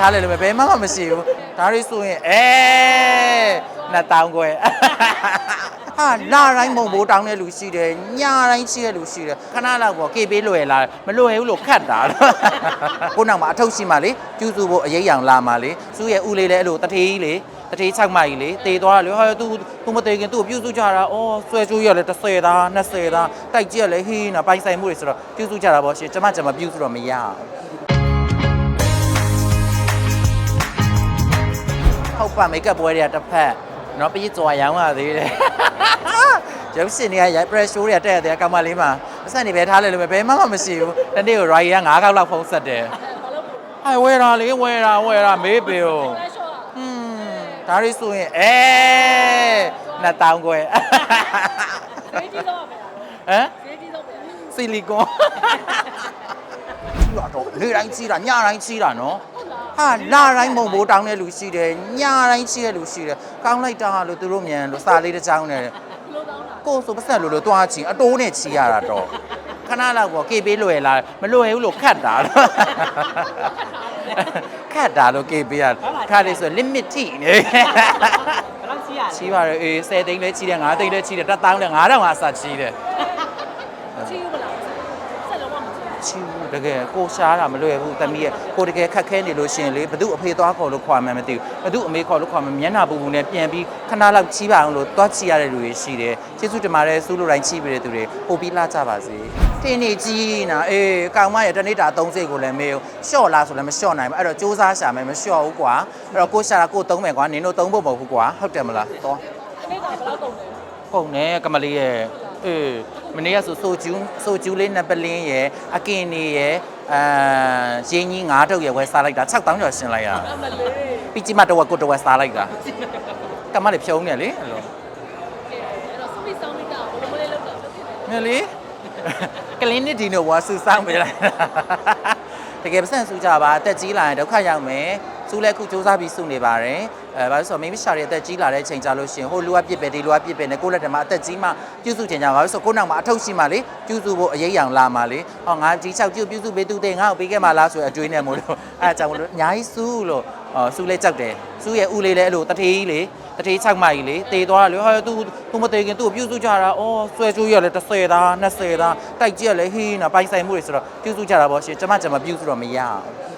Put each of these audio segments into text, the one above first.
ထားလဲလို့ပဲဘယ်မှမမရှိဘူးဒါတွေဆိုရင်အဲနှစ်တောင်းခွဲဟာလာတိုင်းမုံဘိုးတောင်းတဲ့လူရှိတယ်ညတိုင်းရှိတဲ့လူရှိတယ်ခဏလောက်ပေါ့ကေပေးလွယ်လာမလွယ်ဘူးလို့ခတ်တာကိုနောက်မှာအထုပ်ရှိမှလေကျူးစုဖို့အရေးရောင်လာမှလေသူ့ရဲ့ဦးလေးလည်းအဲ့လိုတထေးကြီးလေတထေး6မိုက်ကြီးလေတေသွားတယ်လေဟာသူသူမတေခင်သူ့ကိုပြုစုကြတာအော်ဆွဲကျိုးရလဲ30သား20သားတိုက်ကြည့်ရလဲဟေးနာပိုင်ဆိုင်မှုတွေဆိုတော့ပြုစုကြတာပေါ့ရှင်ကျမကျမပြုစုတော့မရဘူး ဟုတ်ပါမိတ်ကပ်ပွဲတွေကတစ်ဖက်နော်ပရိတ်စွာရောင်းရသေးတယ်ရုပ်ရှင်တွေကရိုက်ပရက်ရှိုးတွေကတက်ရသေးတယ်ကမ္ဘာလေးမှာအဆက်နေပဲထားလဲလို့ပဲဘယ်မှမရှိဘူးတနေ့ကိုရိုင်းရ9ခေါက်လောက်ဖုံးဆက်တယ်အဲဝဲတာလေဝဲတာဝဲတာမေးပေဟွန်းဒါရီဆိုရင်အဲနှစ်တောင်းခွဲဟမ်ဆီလီကွန်သူကတော့လေတိုင်းကြီးတာညတိုင်းကြီးတာနော် ဟာလာတိုင်းမုံဘိုးတောင်းတဲ့လူရှိတယ်ညတိုင်းကြီးတဲ့လူရှိတယ်ကောင်းလိုက်တာလို့သူတို့မြန်လို့စာလေးတစ်ချောင်းနဲ့ဘလို့တောင်းတာကိုယ်ဆိုပတ်ဆက်လို့လို့တွားချီအတိုးနဲ့ချီရတာတော့ခဏလောက်ပေါ့ကေပေးလွယ်လာမလွယ်ဘူးလို့ခတ်တာတော့ခတ်တာလို့ကေပေးရခါလေးဆို limit ထိနေဘယ်လောက်ကြီးရလဲချီပါရအေး10သိန်းလဲချီတယ်9သိန်းလဲချီတယ်1000လဲ9000အစားချီတယ်ချီးဘူးမလားဆက်လုံး မချီးချီဘူးတကယ်ကိုရှားတာမလွယ်ဘူးတမီးရဲ့ကိုတကယ်ခက်ခဲနေလို့ရှရင်လေဘသူအဖေသွားခေါ်လို့ခွာမှန်းမသိဘူးဘသူအမေခေါ်လို့ခွာမှန်းမျက်နှာပူပူနဲ့ပြန်ပြီးခဏလောက်ချီပါအောင်လို့သွားချီရတဲ့လူတွေရှိတယ်ကျေးဇူးတင်ပါတယ်စူးလို့တိုင်းချီပေးတဲ့သူတွေပို့ပြီးလာကြပါစေထင်းနေကြီးနာအေးကောင်မရဲ့တနေ့တာ30ကိုလည်းမေးရှော့လားဆိုလည်းမရှော့နိုင်ဘူးအဲ့တော့စူးစမ်းရှာမယ်မရှော့ဘူးကွာအဲ့တော့ကိုရှာတာကိုသုံးမယ်ကွာနင်တို့သုံးဖို့မဟုတ်ဘူးကွာဟုတ်တယ်မလားတော့အဲ့ဒါဘယ်လောက်ကုန်လဲပုံနဲ့ကမလေးရဲ့ အေးမနေ့ကဆိုဆိုကျူးဆိုကျူးလေးနှစ်ပလင်းရဲ့အကင်နေရဲ့အာရင်းကြီး၅တုပ်ရဲ့ဝယ်စားလိုက်တာ6000ကျော်ရှင်းလိုက်ရအမလေးပြီးကြီးမတော့ကိုတော့ဝယ်စားလိုက်တာကမလေးဖြုံးနေလေအဲ့လိုအဲ့တော့စပီဆောင်းလေးကဘလို့မလေးလောက်တော့လုပ်ဖြစ်တယ်မြင်လေကလင်းနစ်ဒီနိုဝါဆူဆောင်ပေးလိုက်တကယ်ပစံဆူကြပါအသက်ကြီးလာရင်ဒုက္ခရောက်မယ် စူးလည်းခုစူးစမ်းပြီးစုနေပါတယ်အဲဘာလို့ဆိုတော့မိမိရှာရဲ့အသက်ကြီးလာတဲ့အချိန်ကြလို့ရှိရင်ဟိုလူကပြစ်ပဲဒီလူကပြစ်ပဲနဲ့ကိုယ့်လက်ထက်မှာအသက်ကြီးမှပြုစုချင်ကြပါလို့ဆိုကိုယ့်နောက်မှာအထုပ်ရှိမှလေပြုစုဖို့အရေးရောင်လာမှလေဟောငါဒီ၆ပြုပြုစုပေးသူတဲ့ငါ့ကိုပေးခဲ့မှလားဆိုအကျွေးနဲ့မို့လို့အဲအကြောင်းမလို့အများကြီးစူးလို့ဟောစူးလဲကြောက်တယ်စူးရဲ့ဦးလေးလည်းအဲ့လိုတထေးကြီးလေတထေး6မိုက်ကြီးလေတေသွားတယ်လေဟာသူသူမတေခင်သူ့ကိုပြုစုကြတာအော်ဆွဲကျိုးရလဲ30သား20သားတိုက်ကြည့်ရလဲဟေးနာပိုင်ဆိုင်မှုတွေဆိုတော့ပြုစုကြတာပေါ့ရှင်ကျမကျမပြုစုတော့မရဘူး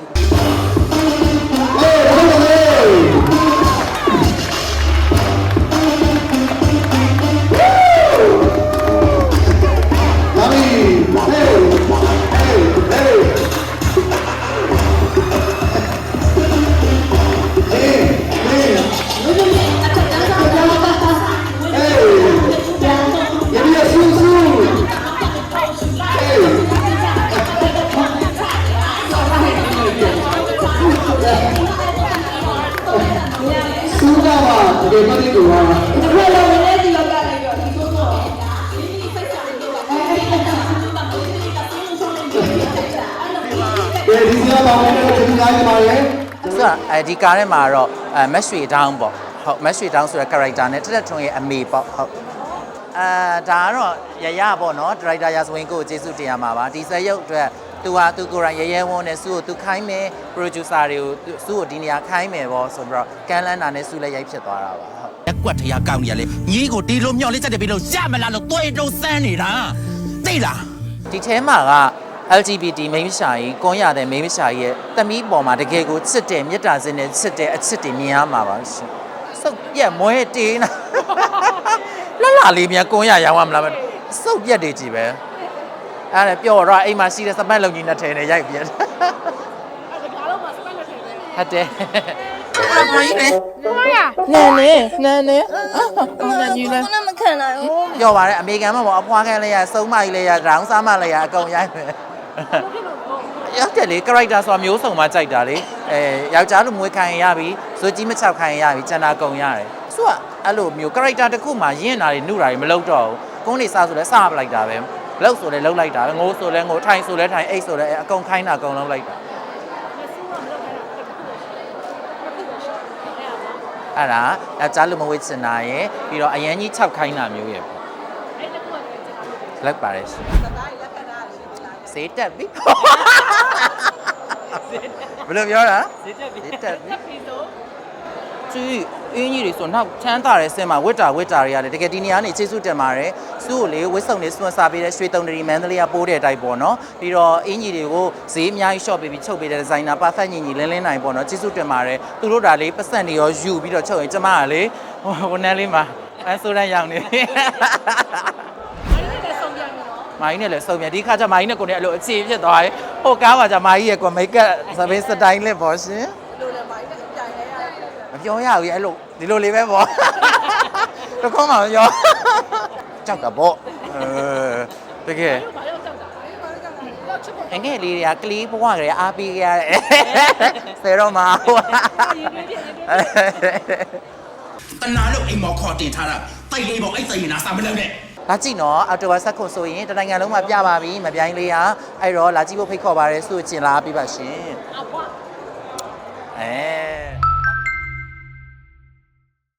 ပါတကယ်မသိလို့ပါဘယ်လိုလဲဒီလောကလိုက်တော့ဒီကိုတော့ဘယ်ဒီစရာပါမယ်ဒီကားကြီးပါလေဆိုတော့အဲဒီကားထဲမှာတော့အဲမက်ရွှေတောင်းပေါ့ဟုတ်မက်ရွှေတောင်းဆိုတဲ့ character နဲ့တက်တက်ထွန်းရဲ့အမေပေါ့ဟုတ်အာဒါကတော့ရရပေါ့နော်ဒရိုက်တာရာဇဝင်ကိုကျေးဇူးတင်ရမှာပါဒီဇက်ရုပ်အတွက် သူဟာသူကိုယ်တိုင်ရဲရဲဝန်းနဲ့စုကိုသူခိုင်းမယ် producer တွေကိုစုကိုဒီနေရာခိုင်းမယ်ပေါ့ဆိုပြီးတော့ကန်လန်းတာနဲ့စုလည်းရိုက်ဖြစ်သွားတာပါဟုတ်ရက်ကွက်ထရကောင်းနေရလေညီကိုဒီလိုမြောက်လေးချက်တယ်ပြီးလို့ရမလားလို့တွေးတုံးစမ်းနေတာသိလားဒီထဲမှာက LGBT မိန်းမရှာကြီးကွန်ရတဲ့မိန်းမရှာကြီးရဲ့တမီးပေါ်မှာတကယ်ကိုချစ်တယ်မေတ္တာစင်းနဲ့ချစ်တဲ့အချစ်တွေမြင်ရမှာပါရှင်စုပ်ပြက်မွဲတေးနာလှလှလေးမြန်ကွန်ရရောင်းရမလားမသိဘူးစုပ်ပြက်တွေကြည့်ပဲ အဲ့ဒါပျော်တော့အိမ်မှာရှိတဲ့စပတ်လုံကြီးနဲ့ထဲနဲ့ရိုက်ပြန်အဲ့ဒါကတော့မစပတ်နဲ့ထဲနဲ့ဟုတ်တယ်ဘာမှမရနဲနဲနဲနဲအာနာညီလေးမခံနိုင်ဘူးပြောပါရဲအမေကန်မှာပေါ့အဖွားခံလဲရစုံမကြီးလဲရဒေါင်းစားမလဲရအကုန်ရိုက်မယ်ရောက်တယ်လေ character ဆိုတာမျိုးစုံမှကြိုက်တာလေအဲယောက်ျားလူမွေးခံရပြီဇွကြီးမချောက်ခံရပြီကျန်တာကုန်ရတယ်သူကအဲ့လိုမျိုး character တစ်ခုမှရင့်တာတွေနှုတာတွေမလုပ်တော့ဘူးကုန်းနေစားဆိုလဲစားပလိုက်တာပဲ လောက်ဆိုလဲလောက်လိုက်တာပဲငိုးဆိုလဲငိုးထိုင်ဆိုလဲထိုင်အိတ်ဆိုလဲအဲ့အကုန်ခိုင်းတာအကုန်လုံးလိုက်တာအဲ့ဒါယောက်ျားလိုမဝေးချင်တာရယ်ပြီးတော့အရန်ကြီးချောက်ခိုင်းတာမျိုးရယ်ပေါ့လက်ပါတယ်ရှင်စေးတက်ပြီဘယ်လိုပြောတာဈေးတက်ပြီဈေးတက်ပြီ တက်ပြီဆိုကျူအင်းကြီးတွေဆိုနောက်ချမ်းသာတဲ့ဆင်းမှာဝစ်တာဝစ်တာတွေကလည်းတကယ်ဒီနေရာနေကျေးဇူးတင်ပါတယ်စုကိုလေဝစ်စုံနေစွန်စားပေးတဲ့ရွှေတုံတရီမန္တလေးကပိုးတဲ့အတိုက်ပေါ့နော်ပြီးတော့အင်းကြီးတွေကိုဈေးအများကြီး shop ပေးပြီးချုပ်ပေးတဲ့ဒီဇိုင်နာ perfect ညီညီလင်းလင်းနိုင်ပေါ့နော်ကျေးဇူးတင်ပါတယ်သူတို့ဒါလေးပတ်စံတွေရောယူပြီးတော့ချုပ်ရင်ကျမကလေဟိုဝန်ထမ်းလေးမှာအဲဆိုတန်းရောက်နေမိုင်းနဲ့လည်းစုံပြန်ပြီနော်မိုင်းနဲ့လည်းစုံပြန်ဒီခါကျမိုင်းနဲ့ကိုယ်နဲ့အဲ့လိုအခြေဖြစ်သွားတယ်ဟိုကားပါကျမိုင်းရဲ့ကွန်မိတ်ကပ်သပင်းစတိုင်းလေးပေါ့ရှင်လိုလည်းမိုင်းနဲ့ပြိုင်လဲရတယ်မ ပြောရဘူးရဲ့အဲ့လိုဒီလိုလေးပဲပေါ့တခေါမှမပြောကြောက်တာပေါ့အဲတကယ်ဘာလို့ကြောက်တာလဲဘာလို့ကြောက်တာလဲတော့ချစ်ဖို့အငယ်လေးတွေကကလေးဘဝကလေးအားပေးခဲ့ရတယ်ဆယ်တော့မှာဟိုရင်တွေးပြရင်တွေးပြတနာလို့အိမ်မော်ခေါ်တင်ထားတာတိုက်လေးပေါ့အဲ့စိတ်ရင်နာစာမလုပ်နဲ့လာကြည့်နော်အော်တိုဘာဆက်ခွန်ဆိုရင်တနိုင်ငံလုံးမှာပြပါပြီမပြိုင်လေးอ่ะအဲ့တော့လာကြည့်ဖို့ဖိတ်ခေါ်ပါရဲဆိုကျင်လာပေးပါရှင်အဘွားအဲ